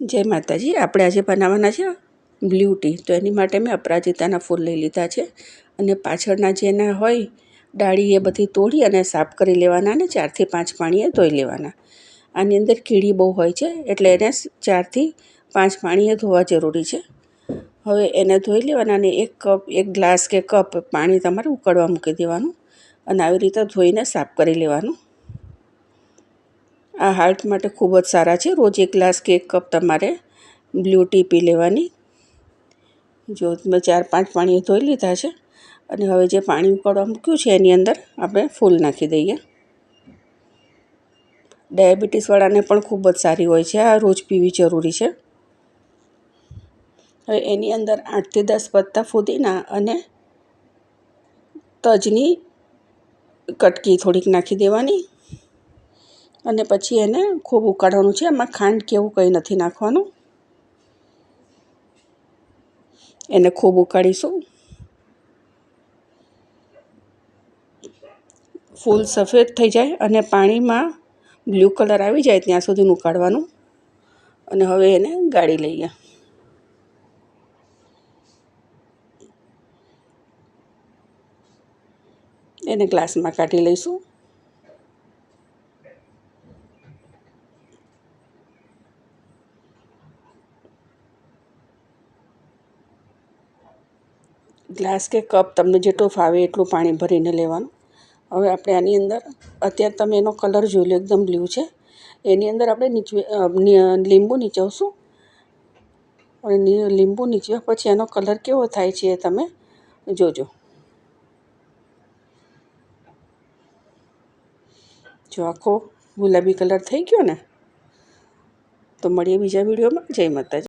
જય માતાજી. આપણે આજે બનાવવાના છે બ્લુ ટી. તો એની માટે મેં અપરાજિતાના ફૂલ લઈ લીધા છે અને પાછળના જેના હોય, ડાળી એ બધી તોડી અને સાફ કરી લેવાના અને ચારથી પાંચ પાણીએ ધોઈ લેવાના. આની અંદર કીડી બહુ હોય છે, એટલે એને ચારથી પાંચ પાણીએ ધોવા જરૂરી છે. હવે એને ધોઈ લેવાના અને એક કપ, એક ગ્લાસ કે કપ પાણી તમારે ઉકળવા મૂકી દેવાનું અને આવી રીતે ધોઈને સાફ કરી લેવાનું. આ હાર્ટ માટે ખૂબ જ સારા છે. રોજ એક ગ્લાસ કે એક કપ તમારે બ્લુ ટી પી લેવાની. જો મેં ચાર પાંચ પાણી ધોઈ લીધા છે અને હવે જે પાણી ઉકળવા મૂક્યું છે એની અંદર આપણે ફૂલ નાખી દઈએ. ડાયાબિટીસવાળાને પણ ખૂબ જ સારી હોય છે. આ રોજ પીવી જરૂરી છે. હવે એની અંદર આઠથી દસ પત્તા ફુદીના અને તજની કટકી થોડીક નાખી દેવાની. અને પછી એને ખૂબ ઉકાળવાનું છે. એમાં ખાંડ કે એવું કંઈ નથી નાખવાનું. એને ખૂબ ઉકાળીશું. ફૂલ સફેદ થઈ જાય અને પાણીમાં બ્લુ કલર આવી જાય ત્યાં સુધી ઉકાળવાનું. અને હવે એને ગાળી લઈએ. એને ગ્લાસમાં કાઢી લઈશું. ગ્લાસ કે કપ તમને જેટલું ફાવે એટલું પાણી ભરીને લેવાનું. હવે આપણે આની અંદર, અત્યારે તમે એનો કલર જોઈ લો, એકદમ બ્લુ છે. એની અંદર આપણે નીચવે લીંબુ નીચવશું. અને લીંબુ નીચવ્યા પછી એનો કલર કેવો થાય છે એ તમે જોજો. જો આખો ગુલાબી કલર થઈ ગયો ને, તો મળીએ બીજા વિડીયોમાં. જય માતાજી.